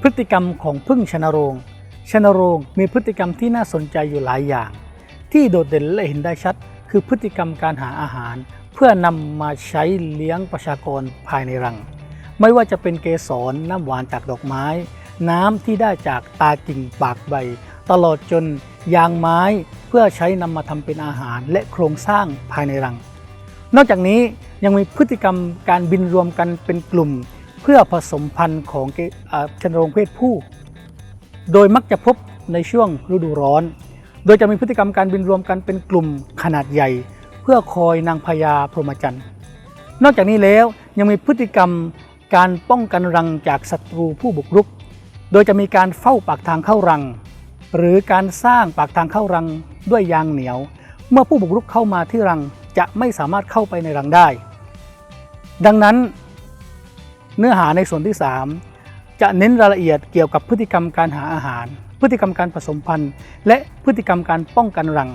พฤติกรรมของพึ่งชนโรงชนโรงมีพฤติกรรมที่น่าสนใจอยู่หลายอย่าง ที่โดดเด่นและเห็นได้ชัด คือพฤติกรรมการหาอาหาร เพื่อนำมาใช้เลี้ยงประชากรภายในรัง ไม่ว่าจะเป็นเกสรน้ำหวานจากดอกไม้ น้ำที่ได้จากตากิ่งปากใบ ตลอดจนยางไม้เพื่อใช้นำมาทำเป็นอาหารและโครงสร้างภายในรัง นอกจากนี้ยังมีพฤติกรรมการบินรวมกันเป็นกลุ่ม พื่อผสมพันธุ์ของชนโรงเพศผู้ โดยมักจะพบในช่วงฤดูร้อน โดยจะมีพฤติกรรมการบินรวมกันเป็นกลุ่มขนาดใหญ่ เพื่อคอยนางพญาพรหมจรรย์ นอกจากนี้แล้วยังมีพฤติกรรมการป้องกันรังจากศัตรูผู้บุกรุก โดยจะมีการเฝ้าปากทางเข้ารัง หรือการสร้างปากทางเข้ารังด้วยยางเหนียว เมื่อผู้บุกรุกเข้ามาที่รังจะไม่สามารถเข้าไปในรังได้ ดังนั้น เนื้อหาในส่วนที่ 3 จะเน้นรายละเอียดเกี่ยวกับพฤติกรรมการหาอาหาร พฤติกรรมการผสมพันธุ์ และพฤติกรรมการป้องกันรัง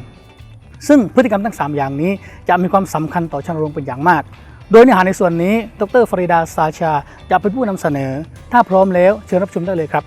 ซึ่งพฤติกรรมทั้ง 3 อย่างนี้ จะมีความสำคัญต่อชนโรงเป็นอย่างมาก โดยเนื้อหาในส่วนนี้ ดรฟริดาซาชา จะเป็นผู้นำเสนอ ถ้าพร้อมแล้วเชิญรับชมได้เลยครับ